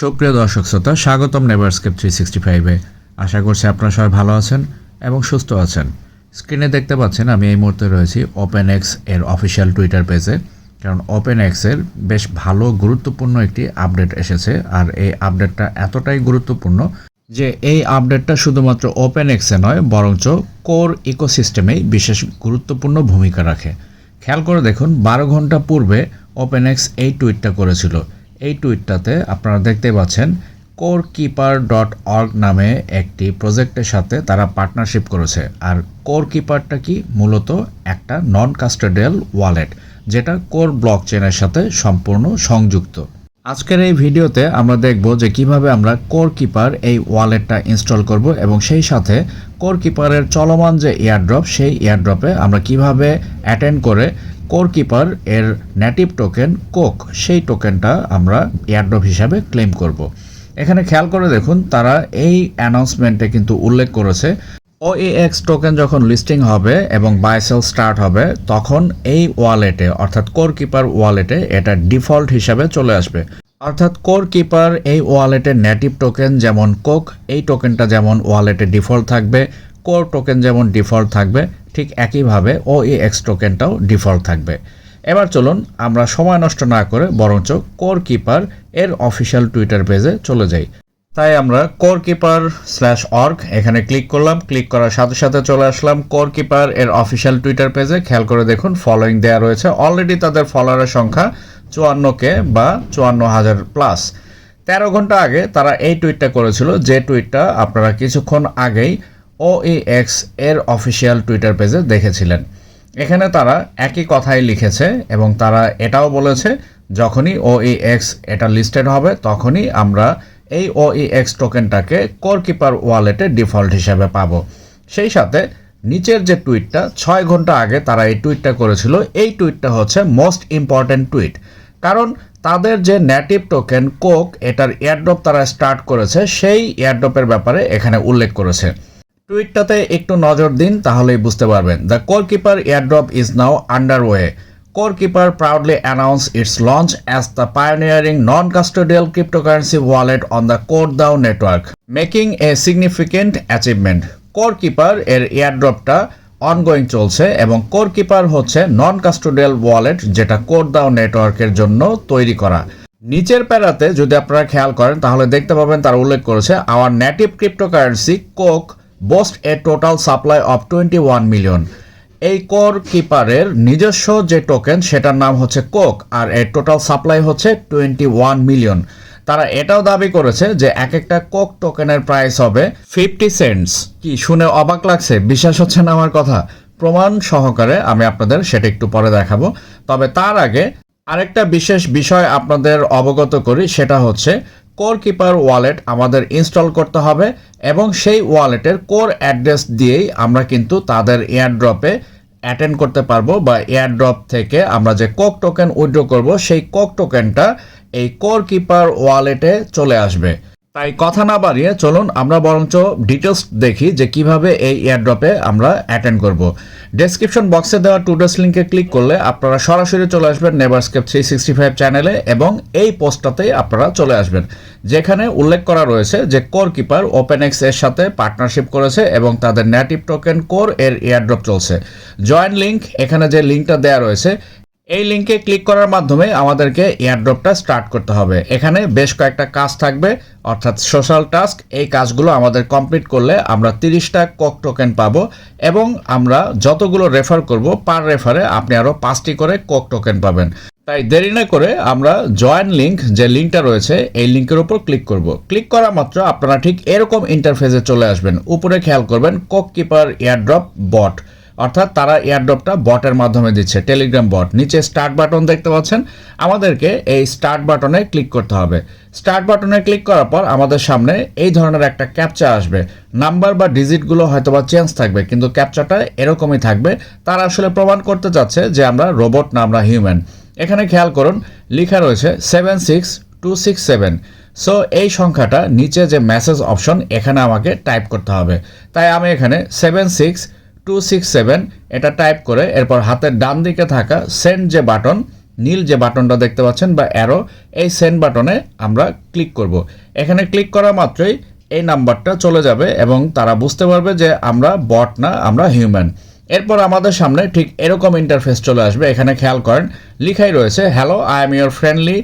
সুপ্রিয় দর্শক শ্রোতা, স্বাগতম নেভারস্কেপ থ্রি সিক্সটি ফাইভে আশা করছি আপনারা সবাই ভালো আছেন এবং সুস্থ আছেন। স্ক্রিনে দেখতে পাচ্ছেন, আমি এই মুহূর্তে রয়েছি ওপেন এক্সের অফিসিয়াল টুইটার পেজে কারণ ওপেন এক্সের বেশ ভালো, গুরুত্বপূর্ণ একটি আপডেট এসেছে। আর এই আপডেটটা এতটাই গুরুত্বপূর্ণ যে এই আপডেটটা শুধুমাত্র ওপেন এক্সে নয়, বরঞ্চ কোর ইকোসিস্টেমেই বিশেষ গুরুত্বপূর্ণ ভূমিকা রাখে। খেয়াল করে দেখুন, বারো ঘণ্টা পূর্বে ওপেন এক্স এই টুইটটা করেছিল। এই টুইটটাতে আপনারা দেখতে পাচ্ছেন কোর কিপার ডট অর্গ নামে একটি প্রজেক্টের সাথে তারা পার্টনারশিপ করেছে। আর কোর কিপারটা কি? মূলত একটা নন কাস্টোডিয়াল ওয়ালেট যেটা কোর ব্লক চেনের সাথে সম্পূর্ণ সংযুক্ত। আজকের এই ভিডিওতে আমরা দেখব যে কীভাবে আমরা কোর কিপার এই ওয়ালেটটা ইনস্টল করব এবং সেই সাথে কোর কিপারের চলমান যে এয়ারড্রপ সেই এয়ারড্রপে আমরা কীভাবে অ্যাটেন্ড করে কোর কিপার এর নেটিভ টোকেন কোক সেই টোকেনটা আমরা এয়ারড্রপ হিসাবে ক্লেম করব। এখানে খেয়াল করে দেখুন, তারা এই অ্যানাউন্সমেন্টে কিন্তু উল্লেখ করেছে। ওএক্স টোকেন যখন লিস্টিং হবে এবং বাইসেল স্টার্ট হবে, তখন এই ওয়ালেটে অর্থাৎ কোর কিপার ওয়ালেটে এটা ডিফল্ট হিসাবে চলে আসবে। অর্থাৎ কোর কিপার এই ওয়ালেটের নেটিভ টোকেন যেমন কোক এই টোকেনটা যেমন ওয়ালেটে ডিফল্ট থাকবে কোর টোকেন যেমন ডিফল্ট থাকবে, ঠিক একইভাবে ওএক্স টোকেনটাও ডিফল্ট থাকবে। এবার চলুন আমরা সময় নষ্ট না করে বরঞ্চ কোর কিপার এর অফিসিয়াল টুইটার পেজে চলে যাই। তাই আমরা কোর কিপার স্ল্যাশ অর্গ এখানে ক্লিক করলাম ক্লিক করার সাথে সাথে চলে আসলাম কোর কিপার এর অফিসিয়াল টুইটার পেজে খেয়াল করে দেখুন ফলোয়িং দেওয়া রয়েছে। অলরেডি তাদের ফলোয়ারের সংখ্যা চুয়ান্নকে বা চুয়ান্ন হাজার প্লাস তেরো ঘণ্টা আগে তারা এই টুইটটা করেছিল, যে টুইটটা আপনারা কিছুক্ষণ আগেই ওইএক্স এর অফিসিয়াল টুইটার পেজে দেখেছিলেন। এখানে তারা একই কথাই লিখেছে এবং তারা এটাও বলেছে, যখনই ওইএক্স এটা লিস্টেড হবে, তখনই আমরা এই ওইএক্স টোকেনটাকে কোর কিপার ওয়ালেটে ডিফল্ট হিসাবে পাবো। সেই সাথে নিচের যে টুইটটা ছয় ঘণ্টা আগে তারা এই টুইটটা করেছিল, এই টুইটটা হচ্ছে মোস্ট ইম্পর্ট্যান্ট টুইট কারণ তাদের যে নেটিভ টোকেন কোক এটার এয়ারড্রপ তারা স্টার্ট করেছে, সেই এয়ারড্রপের ব্যাপারে এখানে উল্লেখ করেছে। টুইটটাতে একটু নজর দিন তাহলেই বুঝতে পারবেন। The core keeper airdrop is now under way core keeper proudly announced its launch as the pioneering non-custodial cryptocurrency wallet on the CoreDAO network, making a significant achievement. Core keeper এর এয়ারড্রপটা অনগোয়িং চলছে এবং core keeper হচ্ছে নন custodial wallet যেটা কোরদাও নেটওয়ার্কের জন্য তৈরি করা। নিচের প্যারাতে যদি আপনারা খেয়াল করেন তাহলে দেখতে পাবেন তার উল্লেখ করেছে our native cryptocurrency coke boast a total supply of twenty one million এই কোর কিপারের নিজস্ব যে টোকেন সেটার নাম হচ্ছে কোক আর এর টোটাল সাপ্লাই হচ্ছে টোয়েন্টি ওয়ান মিলিয়ন তারা এটাও দাবি করেছে যে এক একটা কোক টোকেনের প্রাইস হবে ফিফটি সেন্টস কি শুনে অবাক লাগছে? বিশ্বাস হচ্ছে না আমার কথা। প্রমাণ সহকারে আমি আপনাদের সেটা একটু পরে দেখাবো। তবে তার আগে আরেকটা বিশেষ বিষয় আপনাদের অবগত করি, সেটা হচ্ছে কোর কিপার ওয়ালেট আমাদের ইনস্টল করতে হবে এবং সেই ওয়ালেটের কোর অ্যাড্রেস দিয়েই আমরা কিন্তু তাদের এয়ারড্রপে অ্যাটেন্ড করতে পারব বা এয়ারড্রপ থেকে আমরা যে কক টোকেন উইড্রো করব, সেই কক টোকেনটা এই কোর কিপার ওয়ালেটে চলে আসবে। তাই কথা না বাড়িয়ে চলুন, আমরা বরঞ্চ ডিটেলস দেখি যে কীভাবে এই এয়ারড্রপে আমরা অ্যাটেন্ড করব। ডেসক্রিপশন বক্সে দেওয়া টুডেস লিঙ্কে ক্লিক করলে আপনারা সরাসরি চলে আসবেন নেভারস্কেপ থ্রি সিক্সটি ফাইভ চ্যানেলে এবং এই পোস্টটাতেই আপনারা চলে আসবেন। যেখানে উল্লেখ করা রয়েছে যে কোর কিপার ওপেন এক্সের সাথে পার্টনারশিপ করেছে এবং তাদের নেটিভ টোকেন কোর এর এয়ারড্রপ চলছে। জয়েন লিঙ্ক এখানে যে লিঙ্কটা দেওয়া রয়েছে এই লিঙ্কে ক্লিক করার মাধ্যমে আমাদেরকে এয়ারড্রপটা স্টার্ট করতে হবে। এখানে বেশ কয়েকটা কাজ থাকবে, অর্থাৎ সোশ্যাল টাস্ক এই কাজগুলো আমাদের কমপ্লিট করলে আমরা তিরিশটা কক টোকেন পাবো এবং আমরা যতগুলো রেফার করব পার রেফারে আপনি আরও পাঁচটি করে কক টোকেন পাবেন। তাই দেরি না করে আমরা জয়েন লিঙ্ক যে লিঙ্কটা রয়েছে, এই লিঙ্কের উপর ক্লিক করব। ক্লিক করা মাত্র আপনারা ঠিক এরকম ইন্টারফেসে চলে আসবেন। উপরে খেয়াল করবেন কক কিপার এয়ারড্রপ বট অর্থাৎ তারা এয়ারড্রপটা বটের মাধ্যমে দিচ্ছে টেলিগ্রাম বট নিচে স্টার্ট বাটন দেখতে পাচ্ছেন, আমাদেরকে এই স্টার্ট বাটনে ক্লিক করতে হবে। স্টার্ট বাটনে ক্লিক করার পর আমাদের সামনে এই ধরনের একটা ক্যাপচা আসবে। নাম্বার বা ডিজিটগুলো হয়তো বা চেঞ্জ থাকবে, কিন্তু ক্যাপচাটা এরকমই থাকবে। তারা আসলে প্রমাণ করতে চাচ্ছে যে আমরা রোবট না, আমরা হিউম্যান এখানে খেয়াল করুন, লেখা রয়েছে seven six two six seven so এই সংখ্যাটা নিচে যে মেসেজ অপশন এখানে আমাকে টাইপ করতে হবে। তাই আমি এখানে seven six two six seven এটা টাইপ করে, এরপর হাতের ডান দিকে থাকা সেন্ড যে বাটন নীল যে বাটনটা দেখতে পাচ্ছেন বা অ্যারো এই সেন্ড বাটনে আমরা ক্লিক করব। এখানে ক্লিক করা মাত্রই এই নাম্বারটা চলে যাবে এবং তারা বুঝতে পারবে যে আমরা বট না, আমরা হিউম্যান এরপর আমাদের সামনে ঠিক এরকম ইন্টারফেস চলে আসবে, এখানে খেয়াল করেন, লিখাই রয়েছে hello I am your friendly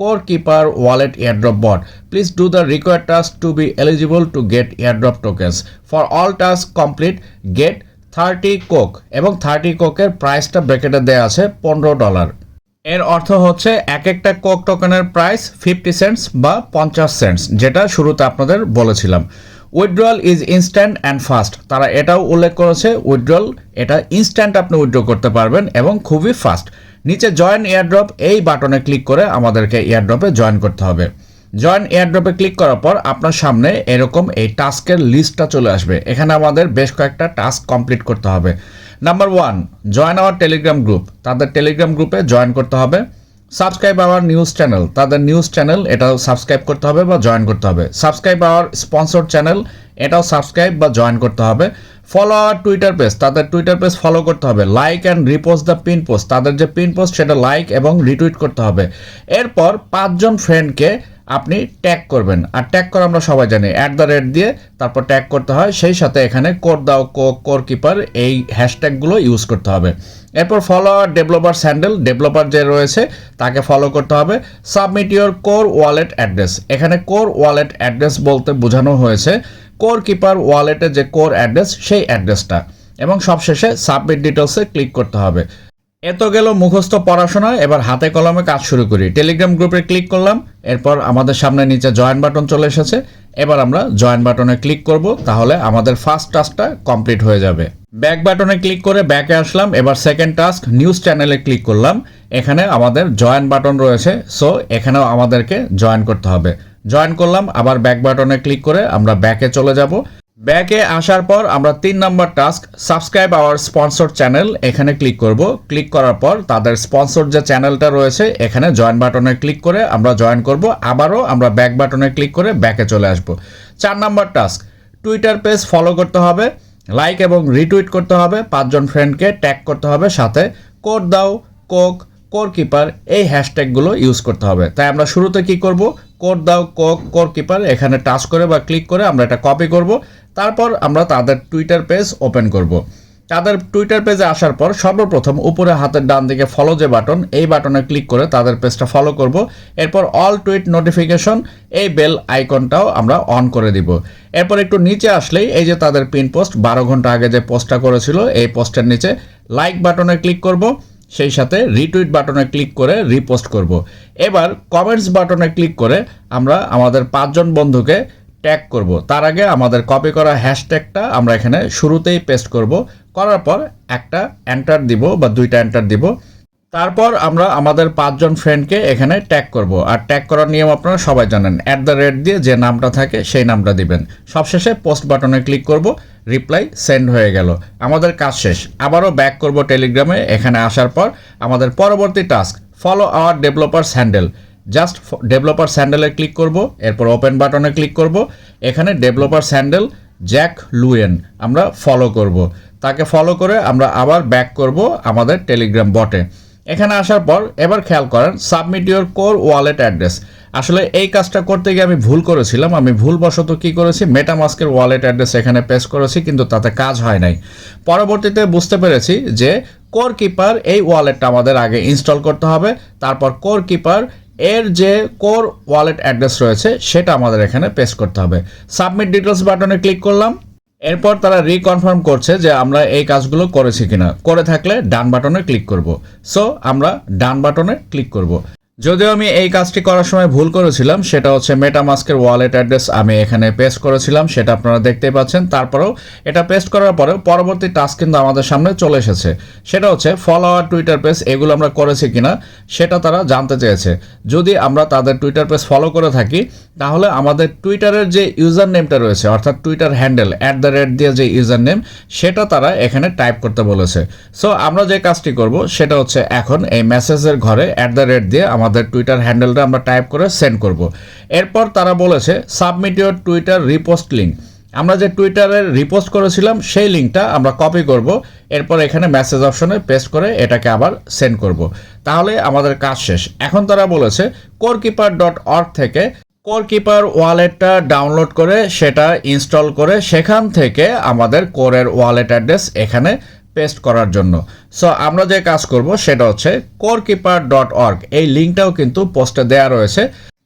core keeper wallet airdrop bot please do the require task to be eligible to get airdrop tokens for all task complete get thirty coke এবং থার্টি কোকের প্রাইসটা ব্র্যাকেটে দেওয়া আছে পনেরো ডলার। এর অর্থ হচ্ছে এক একটা কোক টোকেনের প্রাইস ফিফটি সেন্টস বা পঞ্চাশ সেন্টস, যেটা শুরুতে আপনাদের বলেছিলাম। Withdrawal is instant and fast. তারা এটাও উল্লেখ করেছে উইথড্রয়াল এটা ইনস্ট্যান্ট আপনি উইথড্র করতে পারবেন এবং খুবই ফাস্ট। নিচে জয়েন এয়ারড্রপ, এই বাটনে ক্লিক করে আমাদেরকে এয়ারড্রপে জয়েন করতে হবে। জয়েন এয়ারড্রপে ক্লিক করার পর আপনার সামনে এরকম এই টাস্কের লিস্টটা চলে আসবে। এখানে আমাদের বেশ কয়েকটা টাস্ক কমপ্লিট করতে হবে। Number one join our Telegram group তাদের টেলিগ্রাম গ্রুপে জয়েন করতে হবে। সাবস্ক্রাইব আওয়ার নিউজ চ্যানেল তাদের নিউজ চ্যানেল এটাও সাবস্ক্রাইব করতে হবে বা জয়েন করতে হবে। সাবস্ক্রাইব আওয়ার স্পন্সর চ্যানেল এটাও সাবস্ক্রাইব বা জয়েন করতে হবে। ফলো আওয়ার টুইটার পেজ তাদের টুইটার পেজ ফলো করতে হবে। Like and repost the pin post তাদের যে পিন পোস্ট সেটা লাইক এবং রিটুইট করতে হবে। এরপর পাঁচজন ফ্রেন্ডকে আপনি ট্যাগ করবেন। আর ট্যাগ করা আমরা সবাই জানি। অ্যাট দ্য রেট দিয়ে তারপর ট্যাগ করতে হয়। সেই সাথে এখানে কোর দাও কো কোর কিপার এই হ্যাশট্যাগুলো ইউজ করতে হবে। এরপর ফলোয়ার ডেভেলপার স্যান্ডেল ডেভেলপার যে রয়েছে, তাকে ফলো করতে হবে। Submit your core wallet address এখানে কোর ওয়ালেট অ্যাড্রেস বলতে বোঝানো হয়েছে। কোর কিপার ওয়ালেটে যে কোর অ্যাড্রেস সেই অ্যাড্রেসটা এবং সবশেষে সাবমিট ডিটেলসে ক্লিক করতে হবে। এত গেল মুখস্থ পড়াশোনা, এবার হাতে কলমে কাজ শুরু করি। টেলিগ্রাম গ্রুপে ক্লিক করলাম, এরপর আমাদের সামনে নিচে জয়েন বাটন চলে এসেছে। এবার আমরা জয়েন বাটনে ক্লিক করব, তাহলে আমাদের ফার্স্ট টাস্কটা কমপ্লিট হয়ে যাবে। ব্যাক বাটনে ক্লিক করে ব্যাকে আসলাম, এবার সেকেন্ড টাস্ক নিউজ চ্যানেলে ক্লিক করলাম। এখানে আমাদের জয়েন বাটন রয়েছে সো এখানেও আমাদেরকে জয়েন করতে হবে। জয়েন করলাম, আবার ব্যাক বাটনে ক্লিক করে আমরা ব্যাকে চলে যাব। ব্যাকে আসার পর আমরা তিন নম্বর task, subscribe our sponsor channel এখানে ক্লিক করব। ক্লিক করার পর তাদের স্পন্সর যে চ্যানেলটা রয়েছে, এখানে জয়েন বাটনে ক্লিক করে আমরা জয়েন করব। আবারও আমরা ব্যাক বাটনে ক্লিক করে ব্যাকে চলে আসব। চার নম্বর টাস্ক টুইটার পেজ ফলো করতে হবে লাইক এবং রিটুইট করতে হবে, পাঁচজন ফ্রেন্ডকে ট্যাগ করতে হবে সাথে কোড দাও কোক কোর কিপার এই হ্যাশট্যাগুলো ইউজ করতে হবে। তাই আমরা শুরুতে কি করব? কোড দাও কোক কোর কিপার এখানে টাচ করে বা ক্লিক করে আমরা এটা কপি করব। তারপর আমরা তাদের টুইটার পেজ ওপেন করব। তাদের টুইটার পেজে আসার পর সর্বপ্রথম উপরে হাতের ডান দিকে ফলো যে বাটন এই বাটনে ক্লিক করে তাদের পেজটা ফলো করব। এরপর অল টুইট নোটিফিকেশন এই বেল আইকনটাও আমরা অন করে দিব। এরপর একটু নিচে আসলেই এই যে তাদের পিন পোস্ট বারো ঘণ্টা আগে যে পোস্টটা করেছিল, এই পোস্টের নিচে লাইক বাটনে ক্লিক করব। সেই সাথে রিটুইট বাটনে ক্লিক করে রিপোস্ট করব। এবার কমেন্টস বাটনে ক্লিক করে আমরা আমাদের পাঁচজন বন্ধুকে ট্যাগ করব। তার আগে আমাদের কপি করা হ্যাশট্যাগটা আমরা এখানে শুরুতেই পেস্ট করব। করার পর একটা এন্টার দিব বা দুইটা এন্টার দিব। তারপর আমরা আমাদের পাঁচজন ফ্রেন্ডকে এখানে ট্যাগ করব। আর ট্যাগ করার নিয়ম আপনারা সবাই জানেন। অ্যাট দ্য রেট দিয়ে যে নামটা থাকে, সেই নামটা দিবেন। সবশেষে পোস্ট বাটনে ক্লিক করব রিপ্লাই সেন্ড হয়ে গেল। আমাদের কাজ শেষ। আবারও ব্যাক করব টেলিগ্রামে এখানে আসার পর আমাদের পরবর্তী task follow our developers handle just developer স্যান্ডেলে click করব, এরপর ওপেন বাটনে ক্লিক করব। এখানে ডেভেলপার স্যান্ডেল জ্যাক লুয়েন আমরা ফলো করব। তাকে ফলো করে আমরা আবার ব্যাক করব আমাদের টেলিগ্রাম বটে এখানে আসার পর এবার খেয়াল করেন submit your core wallet address আসলে এই কাজটা করতে গিয়ে আমি ভুল করেছিলাম, আমি ভুলবশত কি করেছি মেটামাস্কের ওয়ালেট অ্যাড্রেস এখানে পেস্ট করেছি, কিন্তু তাতে কাজ হয় নাই। পরবর্তীতে বুঝতে পেরেছি যে কোর কিপার এই ওয়ালেটটা আমাদের আগে ইনস্টল করতে হবে, তারপর কোর কিপার এর যে কোর ওয়ালেট অ্যাড্রেস রয়েছে, সেটা আমাদের এখানে পেস্ট করতে হবে। সাবমিট ডিটেলস বাটনে ক্লিক করলাম এরপর তারা রিকনফার্ম করছে যে আমরা এই কাজগুলো করেছি কিনা। করে থাকলে ডান বাটনে ক্লিক করব। সো আমরা ডান বাটনে ক্লিক করব। যদিও আমি এই কাজটি করার সময় ভুল করেছিলাম, সেটা হচ্ছে মেটামাস্কের ওয়ালেট অ্যাড্রেস আমি এখানে পেস্ট করেছিলাম, সেটা আপনারা দেখতেই পাচ্ছেন। তারপরেও এটা পেস্ট করার পরেও পরবর্তী টাস্ক কিন্তু আমাদের সামনে চলে এসেছে। সেটা হচ্ছে ফলো আওয়ার টুইটার পেজ এগুলো আমরা করেছি কিনা, সেটা তারা জানতে চেয়েছে। যদি আমরা তাদের টুইটার পেজ ফলো করে থাকি, তাহলে আমাদের টুইটারের যে ইউজার নেমটা রয়েছে, অর্থাৎ Twitter handle at the rate দিয়ে যে ইউজার নেম সেটা তারা এখানে টাইপ করতে বলেছে। সো আমরা যে কাজটি করব, সেটা হচ্ছে এখন এই মেসেজের ঘরে অ্যাট দ্য রেট দিয়ে আমাদের টুইটার হ্যান্ডেলটা আমরা টাইপ করে সেন্ড করব। এরপর তারা বলেছে submit your Twitter repost link আমরা যে টুইটারে রিপোস্ট করেছিলাম, সেই লিঙ্কটা আমরা কপি করব। এরপর এখানে মেসেজ অপশনে পেস্ট করে এটাকে আবার সেন্ড করব। তাহলে আমাদের কাজ শেষ। এখন তারা বলেছে কোরকিপার ডট অর্গ থেকে কোরকিপার ওয়ালেটটা ডাউনলোড করে সেটা ইনস্টল করে সেখান থেকে আমাদের কোরের ওয়ালেট অ্যাড্রেস এখানে পেস্ট করার জন্য। সো আমরা যে কাজ করব সেটা হচ্ছে কোরকিপার ডট অর্গ এই লিঙ্কটাও কিন্তু পোস্টে দেওয়া রয়েছে।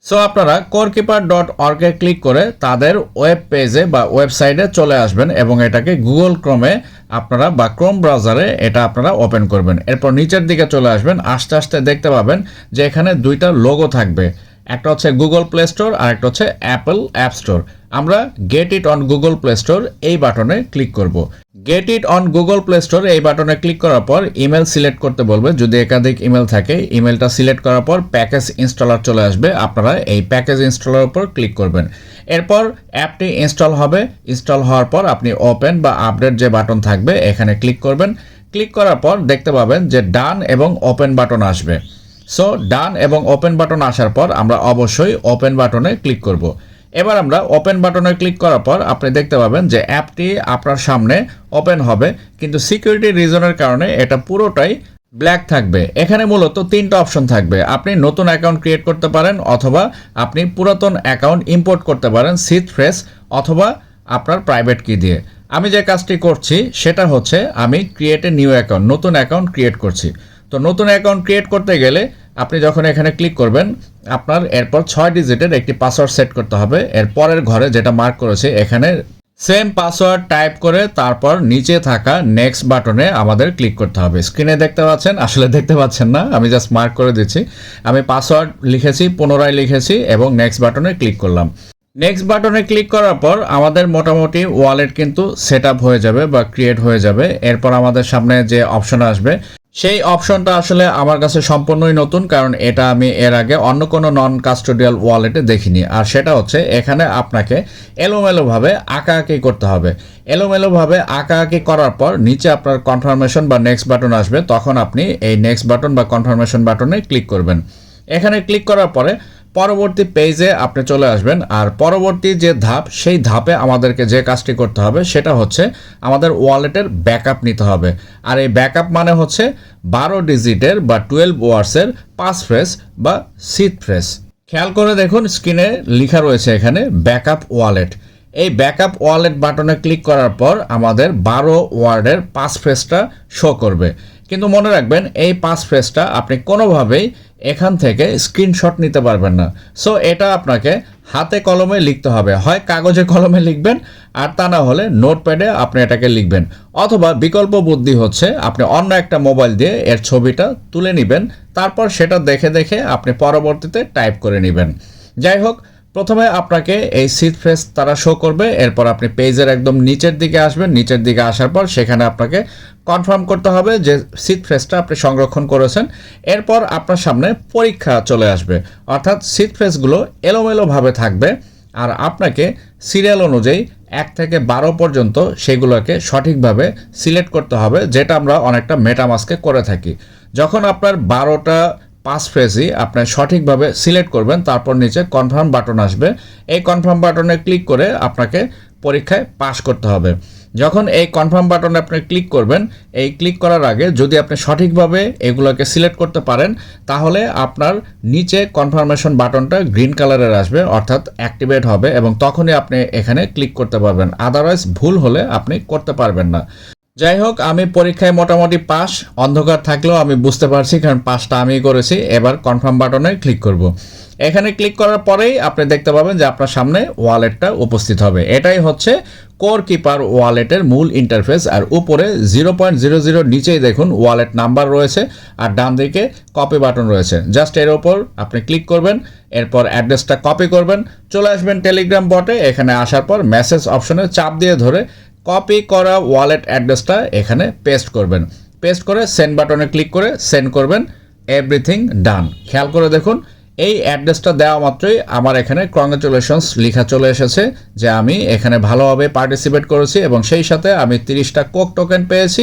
সো আপনারা কোরকিপার ডট অর্গে ক্লিক করে তাদের ওয়েব পেজে বা ওয়েবসাইটে চলে আসবেন এবং এটাকে গুগল ক্রোমে আপনারা বা ক্রোম ব্রাউজারে এটা আপনারা ওপেন করবেন। এরপর নিচের দিকে চলে আসবেন, আস্তে আস্তে দেখতে পাবেন যে এখানে দুইটা লোগো থাকবে। একটা হচ্ছে গুগল প্লে স্টোর আর একটা হচ্ছে অ্যাপল অ্যাপ স্টোর আমরা get it on Google Play Store এই বাটনে ক্লিক করব। Get it on Google Play Store এই বাটনে ক্লিক করার পর ইমেল সিলেক্ট করতে বলবে। যদি একাধিক ইমেল থাকে ইমেলটা সিলেক্ট করার পর প্যাকেজ ইনস্টলার চলে আসবে। আপনারা এই প্যাকেজ ইনস্টলার উপর ক্লিক করবেন। এরপর অ্যাপটি ইনস্টল হবে। ইনস্টল হওয়ার পর আপনি ওপেন বা আপডেট যে বাটন থাকবে, এখানে ক্লিক করবেন। ক্লিক করার পর দেখতে পাবেন যে ডান এবং ওপেন বাটন আসবে। সো ডান এবং ওপেন বাটন আসার পর আমরা অবশ্যই ওপেন বাটনে ক্লিক করব। এবার আমরা ওপেন বাটনে ক্লিক করার পর আপনি দেখতে পাবেন যে অ্যাপটি আপনার সামনে ওপেন হবে, কিন্তু সিকিউরিটি রিজনের কারণে এটা পুরোটাই ব্ল্যাক থাকবে। এখানে মূলত তিনটা অপশন থাকবে। আপনি নতুন অ্যাকাউন্ট ক্রিয়েট করতে পারেন, অথবা আপনি পুরাতন অ্যাকাউন্ট ইম্পোর্ট করতে পারেন সিট ফ্রেশ অথবা আপনার প্রাইভেট কি দিয়ে। আমি যে কাজটি করছি, সেটা হচ্ছে আমি ক্রিয়েট এ নিউ অ্যাকাউন্ট নতুন অ্যাকাউন্ট ক্রিয়েট করছি। তো নতুন অ্যাকাউন্ট ক্রিয়েট করতে গেলে আপনি যখন এখানে ক্লিক করবেন, আপনার এরপর ছয় ডিজিটের একটি পাসওয়ার্ড সেট করতে হবে। এর পরের ঘরে যেটা মার্ক করেছে, এখানে সেম পাসওয়ার্ড টাইপ করে তারপর নিচে থাকা নেক্সট বাটনে আমাদের ক্লিক করতে হবে। স্ক্রিনে দেখতে পাচ্ছেন? আসলে দেখতে পাচ্ছেন না, আমি জাস্ট মার্ক করে দিচ্ছি। আমি পাসওয়ার্ড লিখেছি, পুনরায় লিখেছি এবং নেক্সট বাটনে ক্লিক করলাম। নেক্সট বাটনে ক্লিক করার পর আমাদের মোটামুটি ওয়ালেট কিন্তু সেট হয়ে যাবে বা ক্রিয়েট হয়ে যাবে। এরপর আমাদের সামনে যে অপশন আসবে সেই অপশনটা আসলে আমার কাছে সম্পূর্ণই নতুন, কারণ এটা আমি এর আগে অন্য কোনো নন কাস্টোডিয়াল ওয়ালেটে দেখিনি। আর সেটা হচ্ছে, এখানে আপনাকে এলোমেলোভাবে আঁকাআঁকি করতে হবে। এলোমেলোভাবে আঁকাআঁকি করার পর নিচে আপনার কনফার্মেশন বা নেক্সট বাটন আসবে, তখন আপনি এই নেক্সট বাটন বা কনফার্মেশন বাটনে ক্লিক করবেন। এখানে ক্লিক করার পরে পরবর্তী পেজে আপনি চলে আসবেন। আর পরবর্তী যে ধাপ, সেই ধাপে আমাদেরকে যে কাজটি করতে হবে, সেটা হচ্ছে আমাদের ওয়ালেটের ব্যাকআপ নিতে হবে। আর এই ব্যাকআপ মানে হচ্ছে বারো ডিজিটের বা টুয়েলভ ওয়ার্সের পাস ফ্রেস বা সিট ফ্রেস খেয়াল করে দেখুন স্ক্রিনে লেখা রয়েছে এখানে ব্যাকআপ ওয়ালেট এই ব্যাকআপ ওয়ালেট বাটনে ক্লিক করার পর আমাদের বারো ওয়ার্ডের পাস ফ্রেসটা শো করবে। কিন্তু মনে রাখবেন, এই পাস ফ্রেসটা আপনি কোনোভাবেই এখান থেকে স্ক্রিনশট নিতে পারবেন না। সো এটা আপনাকে হাতে কলমে লিখতে হবে। হয় কাগজে কলমে লিখবেন, আর তা না হলে নোটপ্যাডে আপনি এটাকে লিখবেন। অথবা বিকল্প বুদ্ধি হচ্ছে, আপনি অন্য একটা মোবাইল দিয়ে এর ছবিটা তুলে নেবেন, তারপর সেটা দেখে দেখে আপনি পরবর্তীতে টাইপ করে নেবেন। যাই হোক প্রথমে আপনাকে এই সিট ফেস তারা শো করবে, এরপর আপনি পেজের একদম নিচের দিকে আসবেন, নিচের দিকে আসার পর সেখানে আপনাকে কনফার্ম করতে হবে যে সিট ফেসটা আপনি সংরক্ষণ করেছেন। এরপর আপনার সামনে পরীক্ষা চলে আসবে। অর্থাৎ সিট ফেসগুলো এলোমেলোভাবে থাকবে আর আপনাকে সিরিয়াল অনুযায়ী এক থেকে বারো পর্যন্ত সেগুলোকে সঠিকভাবে সিলেক্ট করতে হবে, যেটা আমরা অনেকটা মেটামাস্কে করে থাকি। যখন আপনার বারোটা পাঁচ ফ্রেজই আপনি সঠিকভাবে সিলেক্ট করবেন, তারপর নিচে কনফার্ম বাটন আসবে। এই কনফার্ম বাটনে ক্লিক করে আপনাকে পরীক্ষায় পাশ করতে হবে। যখন এই কনফার্ম বাটনে আপনি ক্লিক করবেন, এই ক্লিক করার আগে যদি আপনি সঠিকভাবে এগুলোকে সিলেক্ট করতে পারেন, তাহলে আপনার নিচে কনফার্মেশন বাটনটা গ্রিন কালারের আসবে, অর্থাৎ অ্যাক্টিভেট হবে এবং তখনই আপনি এখানে ক্লিক করতে পারবেন। আদারওয়াইজ ভুল হলে আপনি করতে পারবেন না। যাই হোক আমি পরীক্ষায় মোটামুটি পাস অন্ধকার থাকলেও আমি বুঝতে পারছি, কারণ পাসটা আমি করেছি। এবার কনফার্ম বাটনে ক্লিক করব। এখানে ক্লিক করার পরেই আপনি দেখতে পাবেন যে আপনার সামনে ওয়ালেটটা উপস্থিত হবে। এটাই হচ্ছে কোর কিপার ওয়ালেটের মূল ইন্টারফেস আর উপরে জিরো পয়েন্ট জিরো জিরো নিচেই দেখুন ওয়ালেট নাম্বার রয়েছে, আর ডান দিকে কপি বাটন রয়েছে। জাস্ট এর ওপর আপনি ক্লিক করবেন, এরপর অ্যাড্রেসটা কপি করবেন। চলে আসবেন টেলিগ্রাম বটে এখানে আসার পর মেসেজ অপশনে চাপ দিয়ে ধরে কপি করা ওয়ালেট অ্যাড্রেসটা এখানে পেস্ট করবেন। পেস্ট করে সেন্ড বাটনে ক্লিক করে সেন্ড করবেন। এভরিথিং ডান খেয়াল করে দেখুন, এই অ্যাড্রেসটা দেওয়া মাত্রই আমার এখানে কংগ্রেচুলেশনস লেখা চলে এসেছে যে আমি এখানে ভালোভাবে পার্টিসিপেট করেছি এবং সেই সাথে আমি তিরিশটা কোক টোকেন পেয়েছি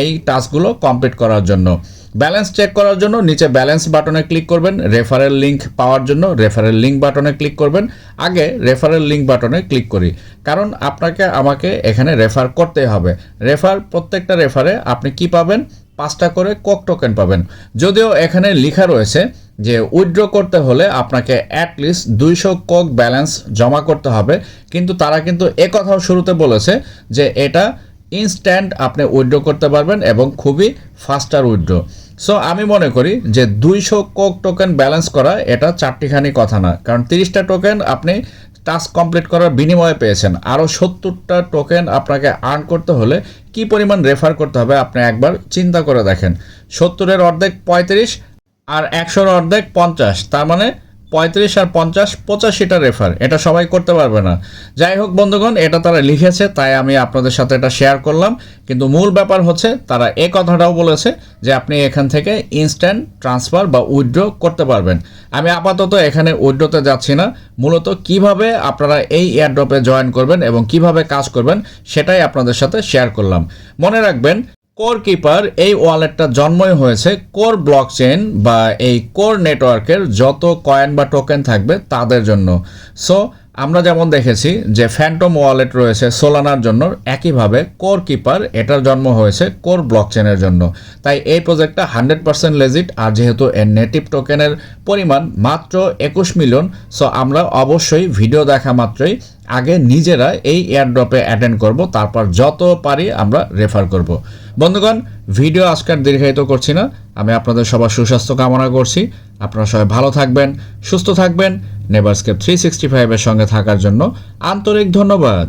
এই টাস্কগুলো কমপ্লিট করার জন্য। ব্যালেন্স চেক করার জন্য নিচে ব্যালেন্স বাটনে ক্লিক করবেন রেফারেল লিংক পাওয়ার জন্য রেফারেল লিংক বাটনে ক্লিক করবেন। আগে রেফারেল লিংক বাটনে ক্লিক করি। কারণ আপনাকে আমাকে এখানে রেফার করতে হবে। রেফার প্রত্যেকটা রেফারে আপনি কি পাবেন? পাঁচটা করে কক টোকেন পাবেন। যদিও এখানে লেখা রয়েছে যে উইথড্র করতে হলে আপনাকে অ্যাটলিস্ট দুইশো কক ব্যালেন্স জমা করতে হবে। কিন্তু তারা কিন্তু কথাও শুরুতে বলেছে যে এটা ইনস্ট্যান্ট আপনি উইথড্র করতে পারবেন এবং খুবই ফাস্টার উইথড্র সো আমি মনে করি যে দুইশো কোক টোকেন ব্যালেন্স করা এটা চারটিখানি কথা না কারণ তিরিশটা টোকেন আপনি টাস্ক কমপ্লিট করার বিনিময়ে পেয়েছেন। আরও সত্তরটা টোকেন আপনাকে আর্ন করতে হলে কি পরিমাণ রেফার করতে হবে আপনি একবার চিন্তা করে দেখেন। সত্তরের অর্ধেক পঁয়ত্রিশ আর একশোর অর্ধেক পঞ্চাশ, তার মানে পঁয়ত্রিশ আর পঞ্চাশ পঁচাশিটা রেফার এটা সবাই করতে পারবে না। যাই হোক বন্ধুগণ, এটা তারা লিখেছে, তাই আমি আপনাদের সাথে এটা শেয়ার করলাম। কিন্তু মূল ব্যাপার হচ্ছে, তারা এ কথাটাও বলেছে যে আপনি এখান থেকে ইনস্ট্যান্ট ট্রান্সফার বা উইথড্র করতে পারবেন। আমি আপাতত এখানে উইথড্রতে যাচ্ছি না। মূলত কীভাবে আপনারা এই এয়ারড্রপে জয়েন করবেন এবং কীভাবে কাজ করবেন, সেটাই আপনাদের সাথে শেয়ার করলাম। মনে রাখবেন কোর কিপার এই ওয়ালেটটা জন্মই হয়েছে কোর ব্লক চেন বা এই কোর নেটওয়ার্কের যত কয়েন বা টোকেন থাকবে তাদের জন্য। সো, আমরা যেমন দেখেছি যে ফ্যান্টম ওয়ালেট রয়েছে সোলানার জন্য, একইভাবে কোর কিপার এটার জন্ম হয়েছে কোর ব্লক চেনের জন্য। তাই এই প্রজেক্টটা হান্ড্রেড পার্সেন্ট লেজিট, আর যেহেতু এর নেটিভ টোকেনের পরিমাণ মাত্র একুশ মিলিয়ন, সো আমরা অবশ্যই ভিডিও দেখা মাত্রই আগে নিজেরা এই এয়ারড্রপে অ্যাটেন্ড করব, তারপর যত পারি আমরা রেফার করব। বন্ধুগণ ভিডিও আজকের দীর্ঘায়িত করছি না। আমি আপনাদের সবার সুস্বাস্থ্য কামনা করছি। আপনারা সবাই ভালো থাকবেন, সুস্থ থাকবেন। নেভারস্কেপ থ্রি সিক্সটি ফাইভের সঙ্গে থাকার জন্য আন্তরিক ধন্যবাদ।